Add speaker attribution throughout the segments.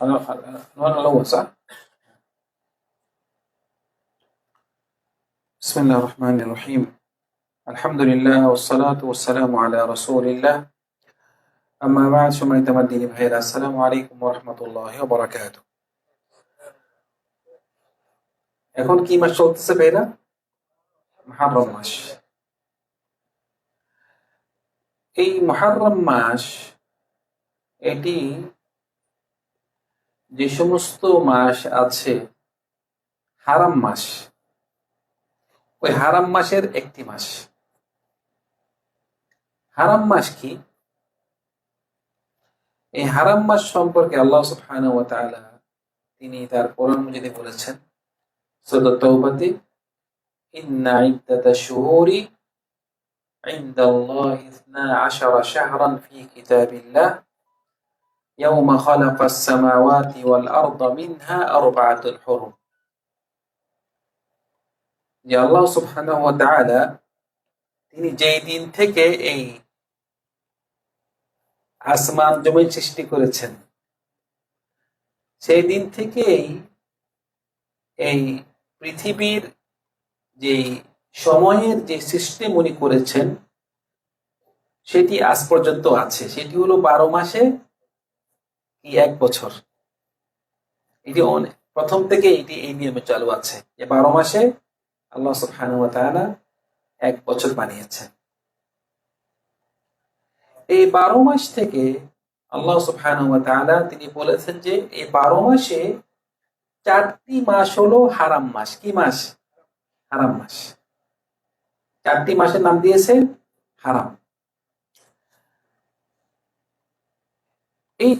Speaker 1: العنوان الأول صح؟ بسم الله الرحمن الرحيم الحمد لله والصلاة والسلام على رسول الله أما بعد সম্মানিত আমার দিনী ভাইরা আসসালামু আলাইকুম ওরহমতুল্লাহ বরাকাত এখন কি মাস চলতেছে ভাইরা মহারম মাস এই মহারম মাস এটি যে সমস্ত মাস আছে, হারাম মাস, ওই হারাম মাসের একটি মাস। হারাম মাস কি? এই হারাম মাস সম্পর্কে আল্লাহ সুবহানাহু ওয়া তিনি তার কোরআন মজিদে বলেছেন, সূরা তাওবাতে, ইন্না ইদ্দাতাশ শুহুরি ইনদাল্লাহি 12 শাহরান ফি কিতাবিল্লাহ। يوم خلق السماوات والأرض منها أربعة حرم যে আল্লাহ সুবহানাহু ওয়া তাআলা তিনি যেই দিন থেকে এই আসমান জমিন সৃষ্টি করেছেন সেই দিন থেকেই এই পৃথিবীর যে সময়ের যে সিস্টেম উনি করেছেন সেটি আজ পর্যন্ত আছে সেটি হলো বারো মাসে কি এক বছর। এটি অনেক। প্রথম থেকে এটি এই নিয়মে চালু আছে যে বারো মাসে আল্লাহ সুবহানাহু তাআলা এক বছর বানিয়েছেন। এই বারো মাস থেকে আল্লাহ সুবহানাহু তাআলা তিনি বলেছেন যে এই বারো মাসে চারটি মাস হলো হারাম মাস। কি মাস? হারাম মাস। চারটি মাসের নাম দিয়েছে হারাম। এই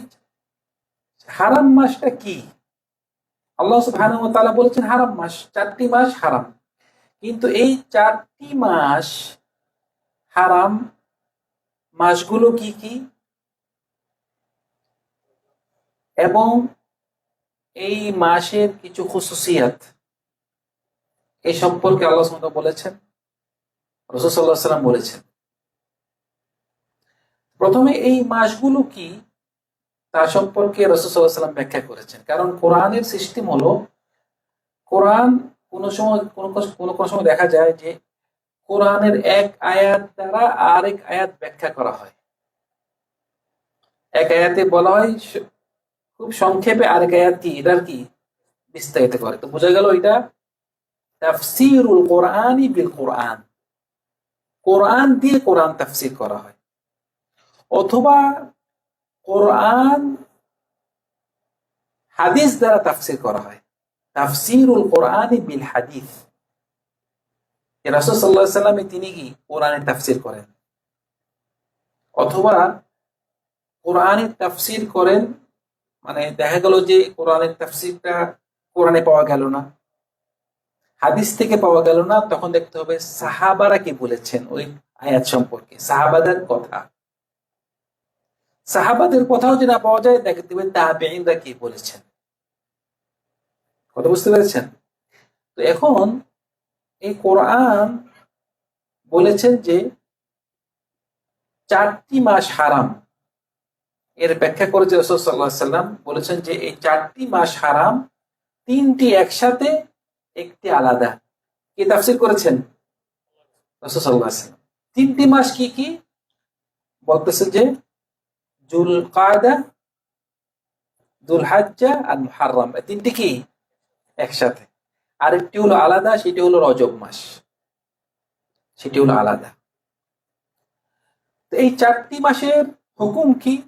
Speaker 1: হারাম মাসটা কি? আল্লাহ তাআলা বলেছেন হারাম মাস, চারটি মাস হারাম। কিন্তু এই চারটি মাস হারাম মাসগুলো কি কি? এবং এই মাসের কিছু খুসুসিয়াত এই সম্পর্কে আল্লাহ সুবহানাহু বলেছেন, রসুল সাল্লাম বলেছেন। প্রথমে এই মাসগুলো কি? তা সম্পর্কে রসুল্লাহ সাল্লাম ব্যাখ্যা করেছেন। কারণ কোরআনের সিস্টেম হলো, কোরআন কোন সময়, কোন কোন কোন সময় দেখা যায় যে কোরআনের এক আয়াত দ্বারা আরেক আয়াত ব্যাখ্যা করা হয়। এক আয়াতে বলা হয়, খুব সংক্ষেপে আরেক আয়াত কি, এটার কি বিস্তারিত করে। তো বোঝা গেল এটা তাফসিরুল কোরআনই বিল কোরআন। কোরআন দিয়ে কোরআন তাফসির করা হয়। অথবা কোরআন হাদিস দ্বারা তাফসির করা হয়। তাফসিরুল কোরআন বিল হাদিস। রাসূল আলাইহি সাল্লামে তিনি কি কোরআনের তাফসির করেন? অথবা কোরআনের তাফসির করেন মানে দেখা গেল যে কোরআনের তাফসিরটা কোরআনে পাওয়া গেল না। হাদিস থেকে পাওয়া গেল না, তখন দেখতে হবে সাহাবারা কি বলেছেন ওই আয়াত সম্পর্কে। সাহাবাদের কথা। সাহাবাদের কথাও যদি না পাওয়া যায় দেখতে হবে তাবেঈনরা কি বলেছেন? কথা বুঝতে পেরেছেন? তো এখন এই কোরআন বলেছেন যে চারটি মাস হারাম। এর ব্যাখ্যা রসুল সাল্লাহ সাল্লাম, বলেছেন যে এই চারটি মাস হারাম, তিনটি একসাথে, একটি আলাদা। কি তাফসির করেছেন? সাল্লাম। তিনটি মাস কি কি? বলতেছে যে জুল তিনটি কি? একসাথে। আরেকটি হলো আলাদা, সেটি হলো রজব মাস। সেটি হলো আলাদা। তো এই চারটি মাসের হুকুম কি?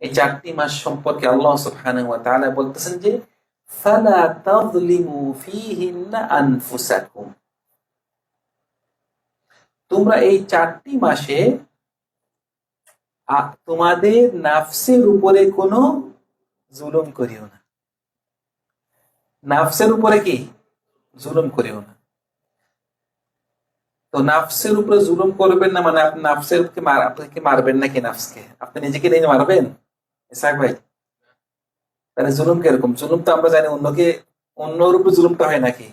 Speaker 1: এই চারটি মাস সম্পর্কে আল্লাহ সুবহানাহু ওয়া তাআলা বলতেছেন যে, ফালা তাযলিমু ফীহিন্না আনফুসাকুম। তোমরা এই চারটি মাসে তোমাদের নাফসের উপরে কোনো জুলুম করিও না। নাফসের উপরে কি? জুলুম করিও না। তো নাফসের উপরে জুলুম করবেন না মানে আপনি নাফসের কে মার মারবেন নাকি নাফসকে? আপনি নিজেকে নিয়ে মারবেন? ইসাক ভাই তাহলে জুলুম কীরকম? জুলুম তো আমরা জানি অন্যকে অন্যর উপরে জুলুমটা হয় নাকি?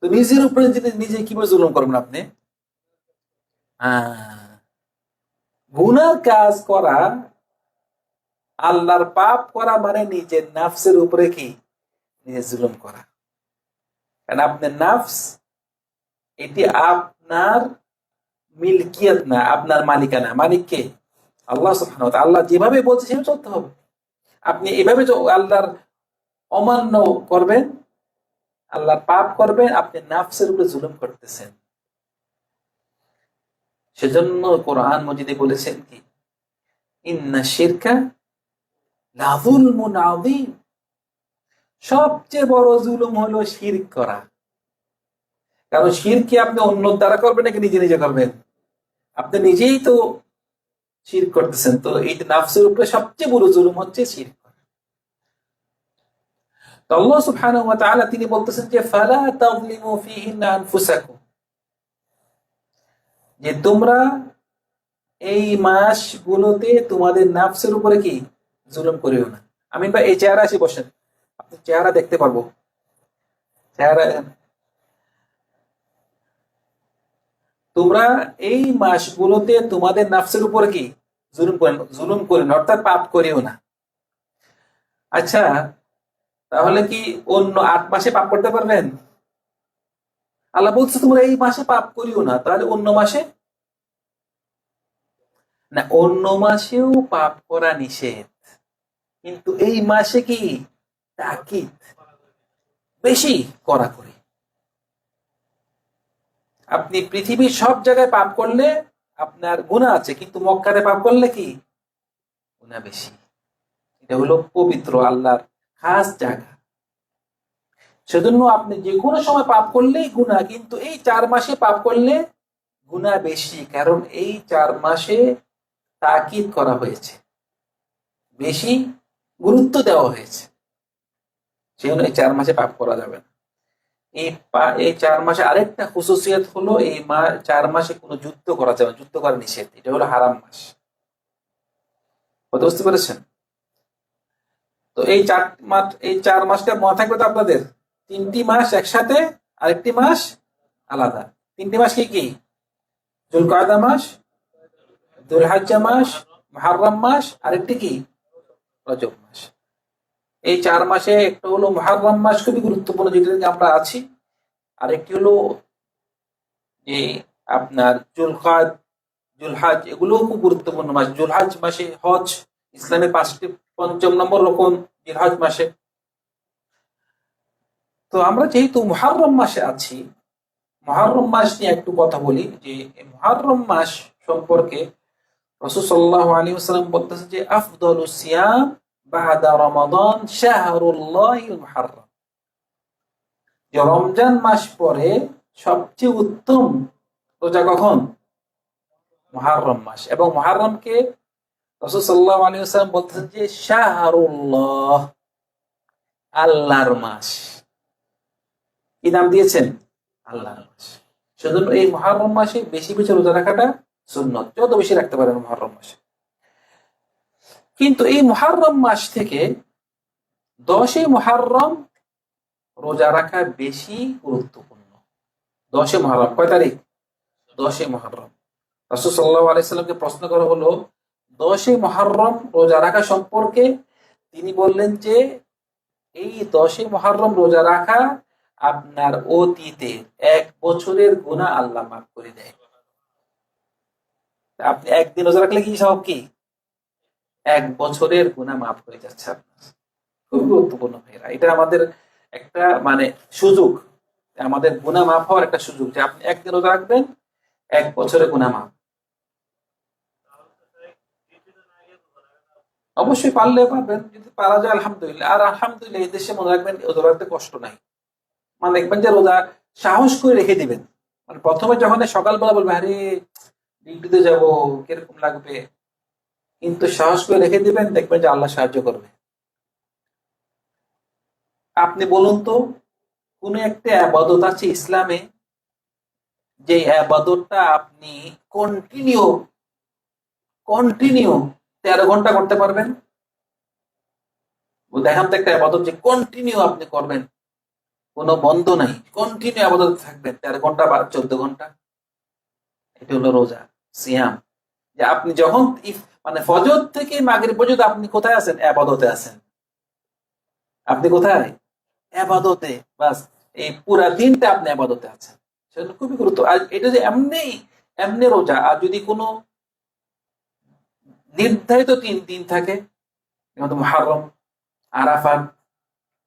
Speaker 1: তো নিজের উপরে নিজে কীভাবে জুলুম করবেন আপনি? আহ, গুনার কাজ করা, আল্লাহর পাপ করা মানে নিজের নাফসের উপরে কি? নিজে জুলুম করা। কারণ আপনার নাফস, এটি আপনার মিল্কিয়াত না, আপনার মালিকানা। মালিক কে? আল্লাহ সুবহানাহু আল্লাহ যেভাবে বলছে সেভাবে চলতে হবে। আপনি এভাবে আল্লাহর অমান্য করবেন, আল্লাহর পাপ করবেন, আপনি নাফসের উপরে জুলুম করতেছেন। সেজন্য কোরআন মজিদে বলেছেন কি, ইন্না শিরকা আযীম। সবচেয়ে বড় জুলুম হলো শির করা। কারণ শির কি আপনি অন্য দ্বারা করবেন নাকি নিজে নিজে করবেন? আপনি নিজেই তো শির করতেছেন, তো এই নাফসের উপরে সবচেয়ে বড় জুলুম হচ্ছে শির আল্লাহ সুবহানাহু ওয়া তাআলা তিনি বলতেছেন যে, ফালা তাযলিমু ফীহিন্না আনফুসাকুম। যে তোমরা এই মাসগুলোতে তোমাদের নাফসের উপরে কি জুলুম করিও না? আমি বা এই চেহারা আসি বসেন। আপনি চেহারা দেখতে পারব। চেহারা তোমরা এই মাসগুলোতে তোমাদের নাফসের উপরে কি জুলুম করেন জুলুম করেন, অর্থাৎ পাপ করিও না। আচ্ছা তাহলে কি অন্য আট মাসে পাপ করতে পারবেন? আল্লাহ বলছে, তোমরা এই মাসে পাপ করিও না, তাহলে অন্য মাসে? না, অন্য মাসেও পাপ করা নিষেধ, কিন্তু এই মাসে কি তাকিদ? বেশি করা করি। আপনি পৃথিবীর সব জায়গায় পাপ করলে আপনার গুণা আছে, কিন্তু মক্কাতে পাপ করলে কি? গুণা বেশি। এটা হলো পবিত্র আল্লাহর খাস জায়গা। সেজন্য আপনি যে কোনো সময় পাপ করলেই গুণা কিন্তু এই চার মাসে পাপ করলে গুণা বেশি, কারণ এই চার মাসে তাকিদ করা হয়েছে। বেশি গুরুত্ব দেওয়া হয়েছে। সেজন্য এই চার মাসে পাপ করা যাবে না। এই এই চার মাসে আরেকটা খুশুসিয়ত হলো এই মা, চার মাসে কোনো যুদ্ধ করা যাবে যুদ্ধ করা নিষেধ। এটা হলো হারাম মাস। বুঝতে পেরেছেন? তো এই চার মাস, এই চার মাসটা মনে থাকবে তো আপনাদের? তিনটি মাস একসাথে, আরেকটি মাস আলাদা। তিনটি মাস কি কি? জুলকায়দা মাস, দুলহাজ্জা মাস মহারম মাস, আরেকটি কি? রজব মাস। এই চার মাসে একটা হলো মহারম মাস খুবই গুরুত্বপূর্ণ যেটা নিয়ে আমরা আছি। আরেকটি হলো যে আপনার জুলকাদ জুলহাজ এগুলো খুব গুরুত্বপূর্ণ মাস। জুলহাজ মাসে হজ ইসলামের পাঁচটি পঞ্চম নম্বর রকম জিলহাজ মাসে। তো আমরা যেহেতু মহারম মাসে আছি মহারম মাস নিয়ে একটু কথা বলি যে মহারম মাস সম্পর্কে রসুল সাল্লাহ আলী বলতেছে যে, আফদল সিয়াম বাহাদা শাহরুল্লাহ মুহাররম। যে রমজান মাস পরে সবচেয়ে উত্তম রোজা কখন? মহারম মাস। এবং মহারমকে রসুল সাল্লাহ আলী সাল্লাম বলতেছেন যে, শাহরুল্লাহ, আল্লাহর মাস। কি নাম দিয়েছেন? আল্লাহর মাস সেজন্য এই মহারম মাসে বেশি বেশি রোজা রাখাটা সুন্নত। যত বেশি রাখতে পারেন মহারম মাসে। কিন্তু এই মহারম মাস থেকে দশই মহারম রোজা রাখা বেশি গুরুত্বপূর্ণ। দশে মহারম, কয় তারিখ? দশে মহারম। রাসুল সাল্লাহ আলাইসাল্লামকে প্রশ্ন করা হলো দশে মহারম রোজা রাখা সম্পর্কে? তিনি বললেন যে, এই দশে মহারম রোজা রাখা আপনার অতীতে এক বছরের গুণা আল্লাহ মাফ করে দেয়। আপনি একদিন রোজা রাখলে কি সব কি? এক বছরের গুণা মাফ হয়ে যাচ্ছে আপনার। খুব গুরুত্বপূর্ণ ভাইরা এটা আমাদের একটা মানে সুযোগ। আমাদের গুণা মাফ হওয়ার একটা সুযোগ যে আপনি একদিন রোজা রাখবেন, এক বছরের গুণা মাফ। অবশ্যই পারলে পারবেন, যদি পারা যায় আলহামদুলিল্লাহ। আর আলহামদুলিল্লাহ, এই দেশে মনে রাখবেন রোজা রাখতে কষ্ট নাই। মানে দেখবেন যে রোজা সাহস করে রেখে দিবেন। মানে প্রথমে যখন সকালবেলা বলবে, আরে, ডিউটিতে যাব, কীরকম লাগবে? কিন্তু সাহস করে রেখে দিবেন, দেখবেন যে আল্লাহ সাহায্য করবে। আপনি বলুন তো, কোন একটা আবাদত আছে ইসলামে? যে আবাদতটা আপনি কন্টিনিউ কন্টিনিউ তেরো ঘণ্টা করতে পারবেন? দেখান তো একটা আবাদত যে কন্টিনিউ আপনি করবেন। কোনো বন্ধ নাই। কন্টিনিউ আবাদত থাকবেন। তেরো ঘণ্টা বা চোদ্দ ঘণ্টা। এটা হলো রোজা, সিয়াম। যে আপনি যখন মানে ফজর থেকে মাগরিব পর্যন্ত আপনি কোথায় আছেন? আবাদতে আছেন। আপনি কোথায়? আবাদতে। বাস, এই পুরা দিনটা আপনি আবাদতে আছেন। সেজন্য খুবই গুরুত্ব। আর এটা যে এমনি এমনি রোজা, আর যদি কোনো নির্ধারিত তিন দিন থাকে মহারম আরাফাত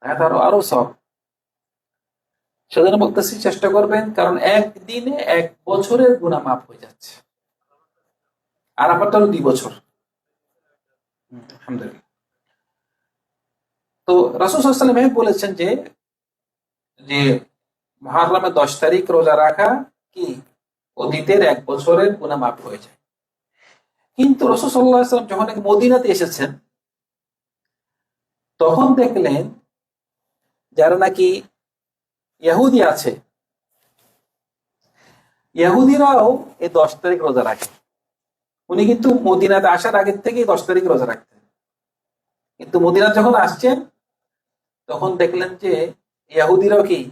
Speaker 1: তাহলে আরও আরও সব। সেজন্য বলতেছি চেষ্টা করবেন, কারণ একদিনে এক বছরের গুণা মাফ হয়ে যাচ্ছে। আরাফাত হলো দুই বছর। তো রাসুসাল্লাম বলেছেন যে যে মহারমের দশ তারিখ রোজা রাখা কি? অতীতের এক বছরের গুণা মাফ হয়ে যায়। কিন্তু রসুসাল্লাম যখন মদিনাতে এসেছেন, তখন দেখলেন যারা নাকি ইহুদি আছে। ইহুদিরাও এই দশ তারিখ রোজা রাখে। উনি কিন্তু মদিনাতে আসার আগের থেকেই দশ তারিখ রোজা রাখতেন। কিন্তু মদিনা যখন আসছেন, তখন দেখলেন যে ইহুদিরাও কি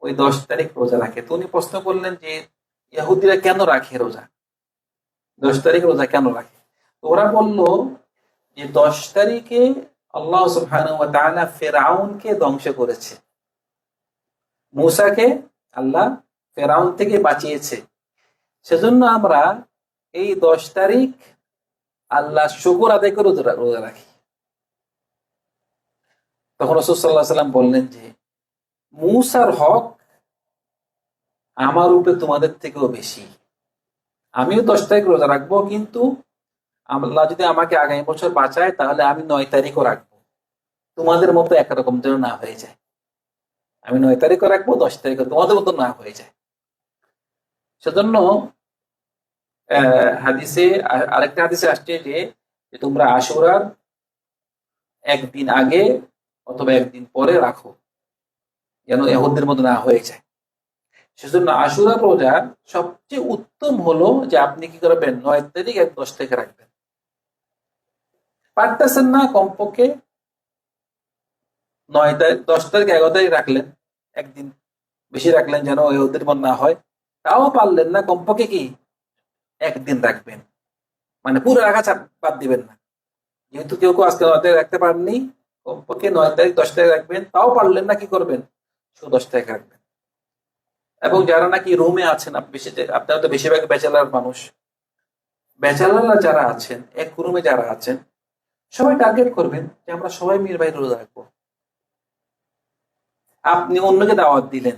Speaker 1: ওই দশ তারিখ রোজা রাখে। তো উনি প্রশ্ন করলেন যে ইহুদিরা কেন রাখে রোজা? দশ তারিখ রোজা কেন রাখে? তো ওরা বলল যে দশ তারিখে আল্লাহ তাআলা ফেরাউনকে ধ্বংস করেছে। মূসাকে আল্লাহ ফেরাউন থেকে বাঁচিয়েছে। সেজন্য আমরা এই দশ তারিখ আল্লাহ শুকুর আদায় করে রোজা রাখি। তখন রসুল সাল্লাম বললেন যে, মূসার হক আমার উপরে তোমাদের থেকেও বেশি। আমিও দশ তারিখ রোজা রাখব, কিন্তু আল্লাহ যদি আমাকে আগামী বছর বাঁচায়, তাহলে আমি নয় তারিখও রাখব। তোমাদের মতো একরকম যেন না হয়ে যায়। আমি নয় তারিখও রাখব, দশ তারিখও তোমাদের মতো না হয়ে যায়। সেজন্য হাদিসে, আরেকটা হাদিসে আসছে যে যে তোমরা আশুরার একদিন আগে অথবা একদিন পরে রাখো, যেন এহুদের মতো না হয়ে যায়। সেজন্য আশুরা রোজা সবচেয়ে উত্তম হলো যে আপনি কি করবেন, নয় তারিখ এক দশ তারিখে রাখবেন। পারতেছেন না কমপক্ষে নয় তারিখ, দশ তারিখ, এগারো তারিখ রাখলেন। একদিন বেশি রাখলেন যেন ওদের মন না হয়। তাও পারলেন না, কমপক্ষে কি? একদিন রাখবেন। মানে পুরো রাখা ছাড়- বাদ দিবেন না। যেহেতু কেউ কেউ আজকে নয় তারিখ রাখতে পারেননি, কমপক্ষে নয় তারিখ, দশ তারিখ রাখবেন। তাও পারলেন না, কি করবেন? শুধু দশ তারিখ রাখবেন। এবং যারা নাকি রুমে আছেন বেশি আপনারা তো বেশিরভাগ ব্যাচেলার মানুষ। ব্যাচেলাররা যারা আছেন, এক রুমে যারা আছেন, সবাই টার্গেট করবেন যে আমরা সবাই মিল বাইরে রোজা রাখব। আপনি অন্যকে দাওয়াত দিলেন।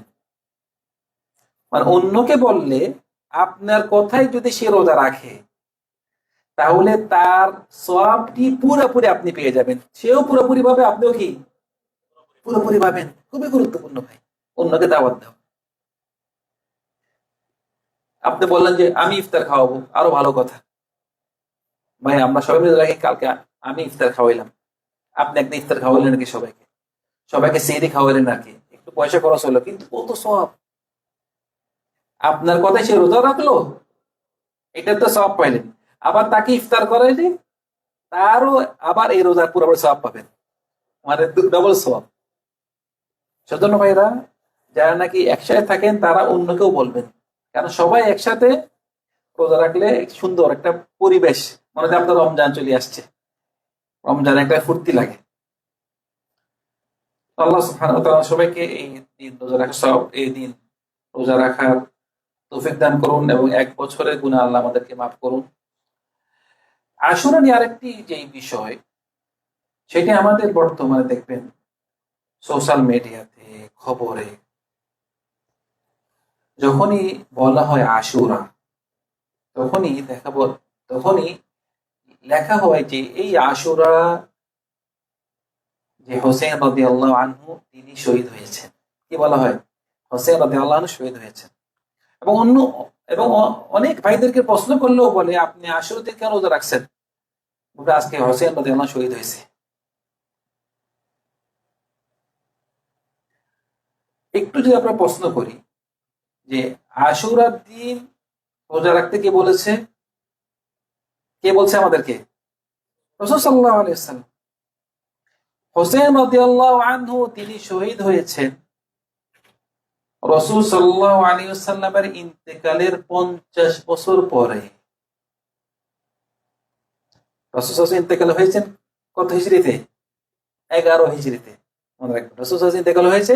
Speaker 1: মানে অন্যকে বললে আপনার কথাই যদি সে রোজা রাখে তাহলে তার সবটি পুরোপুরি আপনি পেয়ে যাবেন। সেও পুরোপুরি ভাবে আপনিও কি? পুরোপুরি পাবেন। খুবই গুরুত্বপূর্ণ ভাই। অন্যকে দাওয়াত দাও। আপনি বললেন যে আমি ইফতার খাওয়াবো। আরও ভালো কথা। ভাই আমরা সবাই মিলে রাখি কালকে আমি ইফতার খাওয়াইলাম। আপনি একদিন ইফতার খাওয়াইলেন নাকি সবাইকে? সবাইকে সেহরি খাওয়াইলেন নাকি একটু পয়সা খরচ হলো কিন্তু কত সব। আপনার কথাই সে রোজা রাখল? এটা তো সব পাইলেন। আবার তাকে ইফতার করাইলে, তারও আবার এই রোজার পুরোপুরি সব পাবেন। মানে ডবল সব। সেজন্য ভাইরা যারা নাকি একসাথে থাকেন, তারা অন্যকেও বলবেন। কারণ সবাই একসাথে রোজা রাখলে সুন্দর একটা পরিবেশ। মনে হয় আপনার রমজান চলে আসছে। রমজান একটা ফুর্তি লাগে। আল্লাহ সুবহানাহু সবাইকে এই দিন রোজা রাখা সব এই দিন রোজা রাখার তৌফিক দান করুন এবং এক বছরের গুণা আল্লাহ আমাদেরকে মাফ করুন। আসুরা নিয়ে আরেকটি যে বিষয়, সেটি আমাদের বর্তমানে দেখবেন সোশ্যাল মিডিয়াতে, খবরে, যখনই বলা হয় আশুরা, তখনই দেখাব তখনই লেখা হয় যে এই আশুরা যে হোসেন রদি আল্লাহ আনহু তিনি শহীদ হয়েছেন। কি বলা হয়? হোসেন রদি আল্লাহ আনহু শহীদ হয়েছেন। এবং অন্য এবং অনেক ভাইদেরকে প্রশ্ন করলেও বলে, আপনি আশুরাতে কেন রোজা রাখছেন? আজকে হোসেন রদি আল্লাহ শহীদ হয়েছে। একটু যদি আমরা প্রশ্ন করি, যে আশুরার দিন রোজা রাখতে কে বলেছে? কে বলছে আমাদেরকে? রসুল সাল্লাহ আলাইসাল্লাম হোসেন আনহু তিনি শহীদ হয়েছেন। রসুল সাল্লাহ আলী ইন্তেকালের পঞ্চাশ বছর পরে। রসুল ইন্তেকাল হয়েছেন কত হিজড়িতে? এগারো হিজড়িতে। মনে রাখবেন, রসুল ইন্তেকাল হয়েছে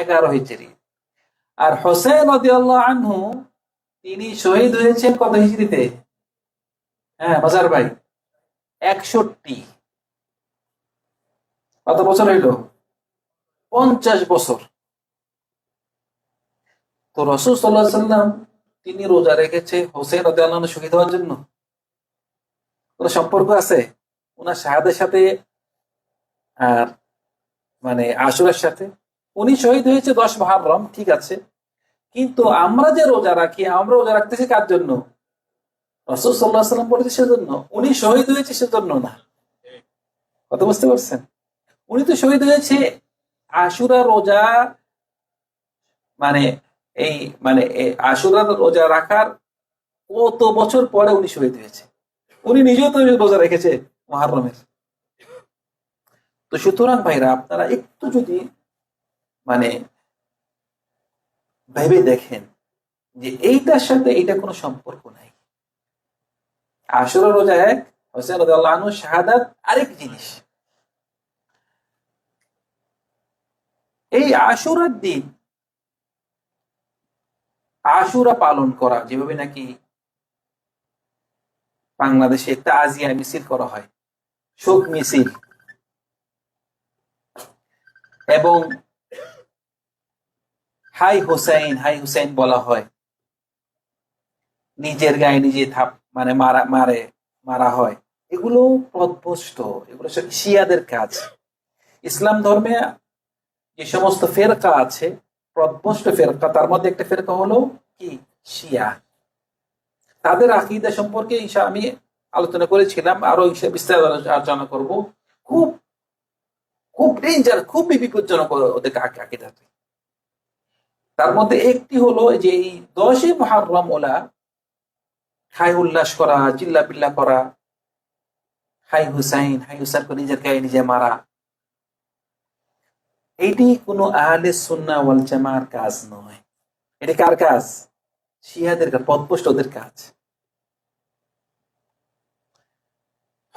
Speaker 1: এগারো হিজড়ি। আর হোসেন আনহু তিনি শহীদ হয়েছেন কত হিজড়িতে? হ্যাঁ বাজার ভাই, একষট্টি। কত বছর হইল? পঞ্চাশ বছর। তো রসুল সাল্লাহ সাল্লাম তিনি রোজা রেখেছে হোসেন রদিয়াল্লাহ শহীদ হওয়ার জন্য। কোন সম্পর্ক আছে? ওনার শাহাদের সাথে, আর মানে আশুরের সাথে। উনি শহীদ হয়েছে দশ মহারম, ঠিক আছে। কিন্তু আমরা যে রোজা রাখি, আমরা রোজা রাখতেছি কার জন্য? রসুল সাল্লাহ সাল্লাম বলেছে সেজন্য। উনি শহীদ হয়েছে সেজন্য না। কথা বুঝতে পারছেন? উনি তো শহীদ হয়েছে আশুরা রোজা মানে এই মানে আশুরা রোজা রাখার কত বছর পরে উনি শহীদ হয়েছে? উনি নিজেও তো রোজা রেখেছে মহারমের। তো সুতরাং ভাইরা, আপনারা একটু যদি মানে ভেবে দেখেন যে এইটার সাথে এইটা কোনো সম্পর্ক নাই। আসর রোজা এক, হোসেন শাহাদাত আরেক জিনিস। এই আশুরার দিন, আশুরা পালন করা, যেভাবে নাকি বাংলাদেশে একটা আজিয়া মিছিল করা হয়, শোক মিছিল। এবং হাই হুসাইন হাই হুসাইন বলা হয়, নিজের গায়ে নিজে থাপ মানে মারা, মারে, মারা হয়। এগুলো প্রদভষ্ট এগুলো সব শিয়াদের কাজ। ইসলাম ধর্মে যে সমস্ত ফেরকা আছে প্রদভষ্ট ফেরকা, তার মধ্যে একটা ফেরকা হলো কি? শিয়া। তাদের আকিদা সম্পর্কে ঈশা আমি আলোচনা করেছিলাম, আরও বিস্তারিত আলোচনা করব। খুব খুব ডেঞ্জার খুব বিপজ্জনক ওদের আকিদা। তার মধ্যে একটি হলো যে এই দশে মহারম ওলা হাই উল্লাস করা চিল্লা পিল্লা করা হাই হুসাইন হাই হুসাইন করে নিজের গায়ে নিজে মারা এটি কোনো আহলে সুন্না ওয়াল জামার কাজ নয়। এটি কার কাজ? শিয়াদের কাজ পদপুষ্ট ওদের কাজ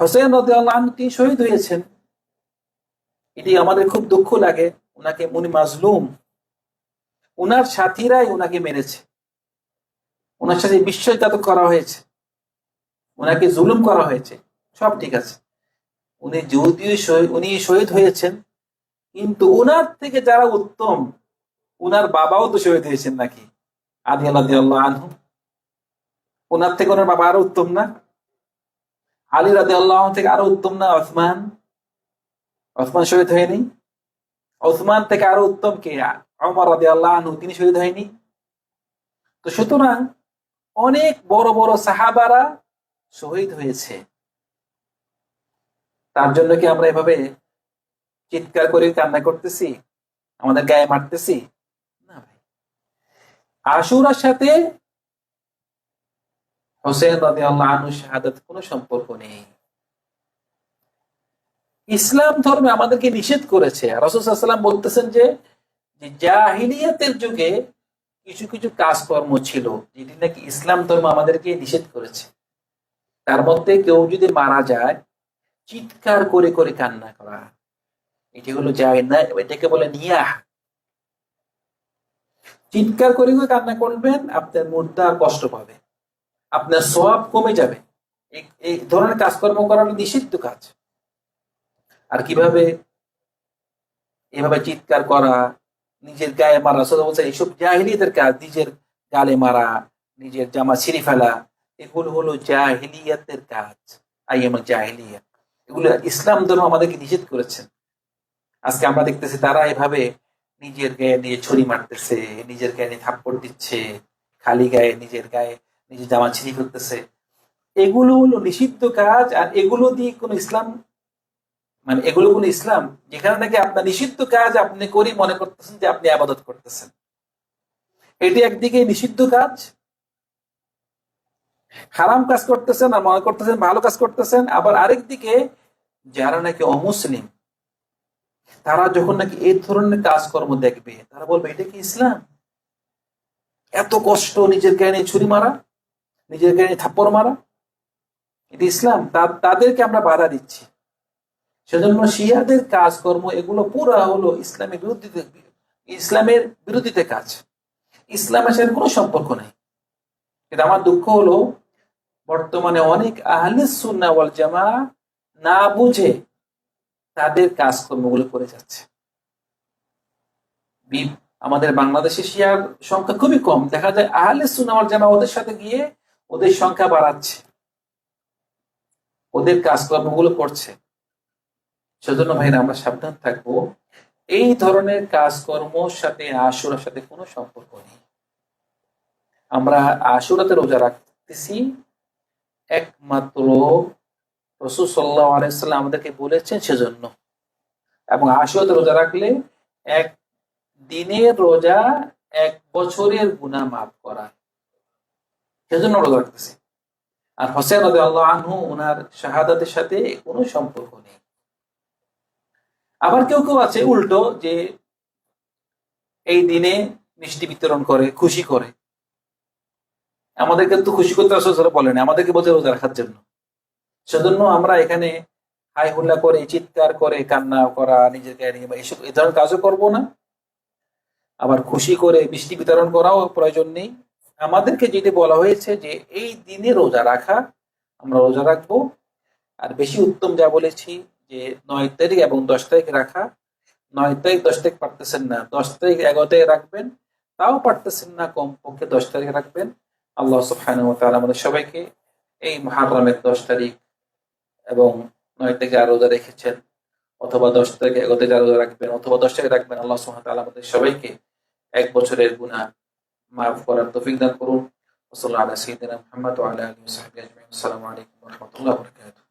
Speaker 1: হোসেন তিনি শহীদ হয়েছেন। এটি আমাদের খুব দুঃখ লাগে ওনাকে উনি মাজলুম। ওনার সাথীরাই ওনাকে মেরেছে। ওনার সাথে বিশ্বাসঘাতক করা হয়েছে। ওনাকে জুলুম করা হয়েছে। সব ঠিক আছে। উনি যদিও উনি শহীদ হয়েছেন। কিন্তু ওনার থেকে যারা উত্তম ওনার বাবাও তো শহীদ হয়েছেন নাকি? আদি আল্লাহ আনহু। ওনার থেকে ওনার বাবা আরও উত্তম না? আলী রাদে আল্লাহ থেকে আরও উত্তম না ওসমান? ওসমান শহীদ হয়নি? ওসমান থেকে আরও উত্তম কে? আমার রাদে আল্লাহ আনহু, তিনি শহীদ হয়নি? তো সুতরাং অনেক বড় বড় সাহাবারা শহীদ হয়েছে। তার জন্য কি আমরা এভাবে চিৎকার করে কান্না করতেছি, আমাদের গায়ে মারতেছি। না ভাই। আশুরার সাথে হোসেন রাজি আল্লাহ আনু শাহাদাত কোনো সম্পর্ক নেই। ইসলাম ধর্মে আমাদেরকে নিষেধ করেছে। রসুলাম বলতেছেন যে জাহিলিয়াতের যুগে কিছু কিছু কাজকর্ম ছিল, যেটি নাকি ইসলাম ধর্ম আমাদেরকে নিষেধ করেছে। তার মধ্যে কেউ যদি মারা যায়, চিৎকার করে করে কান্না করা। এটি হলো এটাকে বলে নিয়া চিৎকার করে কান্না করবেন, আপনার মুদ্রা কষ্ট পাবে। আপনার সব কমে যাবে। এই ধরনের কাজকর্ম করাটা নিষিদ্ধ কাজ। আর কীভাবে? এভাবে চিৎকার করা, নিজের গায়ে মারা সোজা বলছে, এইসব জাহিলিয়াতের কাজ, নিজের গালে মারা, নিজের জামা ছিঁড়ে ফেলা, এগুলো হলো জাহিলিয়াতের কাজ আই এম জাহিলিয়া। এগুলো ইসলাম ধর্ম আমাদেরকে নিষেধ করেছেন। আজকে আমরা দেখতেছি তারা এভাবে নিজের গায়ে নিয়ে ছড়ি মারতেছে, নিজের গায়ে নিয়ে থাপ্পড় দিচ্ছে, খালি গায়ে নিজের গায়ে নিজের জামা ছিঁড়ি করতেছে এগুলো হলো নিষিদ্ধ কাজ আর এগুলো দিয়ে কোনো ইসলাম মানে এগুলো কোন ইসলাম যেখানে নাকি আপনার নিষিদ্ধ কাজ আপনি করি মনে করতেছেন যে আপনি আবাদত করতেছেন। এটি একদিকে নিষিদ্ধ কাজ, হারাম কাজ করতেছেন আর মনে করতেছেন ভালো কাজ করতেছেন, আবার আরেক দিকে যারা নাকি অমুসলিম তারা যখন নাকি এই ধরনের কাজকর্ম দেখবে, তারা বলবে, এটা কি ইসলাম? এত কষ্ট নিজের জ্ঞানে ছুরি মারা, নিজের জ্ঞানে থাপ্পড় মারা। এটা ইসলাম। তাদেরকে আমরা বাধা দিচ্ছি। সেজন্য শিয়াদের কাজকর্ম, এগুলো পুরা হলো ইসলামের বিরুদ্ধে, ইসলামের বিরোধীতে কাজ। ইসলামের সাথে কোনো সম্পর্ক নেই। কিন্তু আমার দুঃখ হলো, বর্তমানে অনেক আহলে সুন্না ওয়াল জামা না বুঝে তাদের কাজকর্মগুলো করে যাচ্ছে। আমাদের বাংলাদেশে শিয়ার সংখ্যা খুবই কম। দেখা যায় আহলে ওয়াল জামা ওদের সাথে গিয়ে ওদের সংখ্যা বাড়াচ্ছে। ওদের কাজকর্মগুলো করছে। সেজন্য ভাইরা, আমরা সাবধান থাকব। এই ধরনের কাজকর্ম সাথে আশুরার সাথে কোনো সম্পর্ক নেই। আমরা আশুরাতে রোজা রাখতেছি। একমাত্র রসুল সাল্লাহ আলাইসাল্লাম আমাদেরকে বলেছেন সেজন্য। এবং আশুরাতে রোজা রাখলে এক দিনের রোজা এক বছরের গুণা মাফ করা। সেজন্য রোজা রাখতেছি। আর হোসেন রদি আল্লাহ আনহু ওনার শাহাদাতের সাথে কোনো সম্পর্ক নেই। আবার কেউ কেউ আছে উল্টো যে এই দিনে মিষ্টি বিতরণ করে, খুশি করে। আমাদেরকে তো খুশি করতে আসলে বলেন। আমাদেরকে বলছে রোজা রাখার জন্য। সেজন্য আমরা এখানে হাই হুল্লা করে, চিৎকার করে, কান্না করা, নিজেকে নিয়ে এসব এই ধরনের কাজও করব না। আবার খুশি করে বৃষ্টি বিতরণ করাও প্রয়োজন নেই। আমাদেরকে যেটি বলা হয়েছে যে, এই দিনে রোজা রাখা, আমরা রোজা রাখব। আর বেশি উত্তম যা বলেছি যে, নয় তারিখ এবং দশ তারিখ রাখা। নয় তারিখ, দশ তারিখ পারতেছেন না। দশ তারিখ এগারো তারিখ রাখবেন। তাও পারতেছেন না, কমপক্ষে দশ তারিখ রাখবেন। আল্লাহ ওয়া আমাদের সবাইকে এই মহারমের দশ তারিখ এবং নয় থেকে আর রোজা রেখেছেন, অথবা দশ থেকে এগারো থেকে রোজা রাখবেন, অথবা দশ থেকে রাখবেন, আল্লাহ সুহাত আমাদের সবাইকে এক বছরের গুণা মাফ করার তৌফিক দান করুন। ওসল্লাহ আলা সাইয়্যিদিনা মুহাম্মদ ওয়া আলা আলিহি ওয়া সাহবিহি আজমাইন। আসসালামু আলাইকুম রহমতুল্লাহ বারাকাতুহু।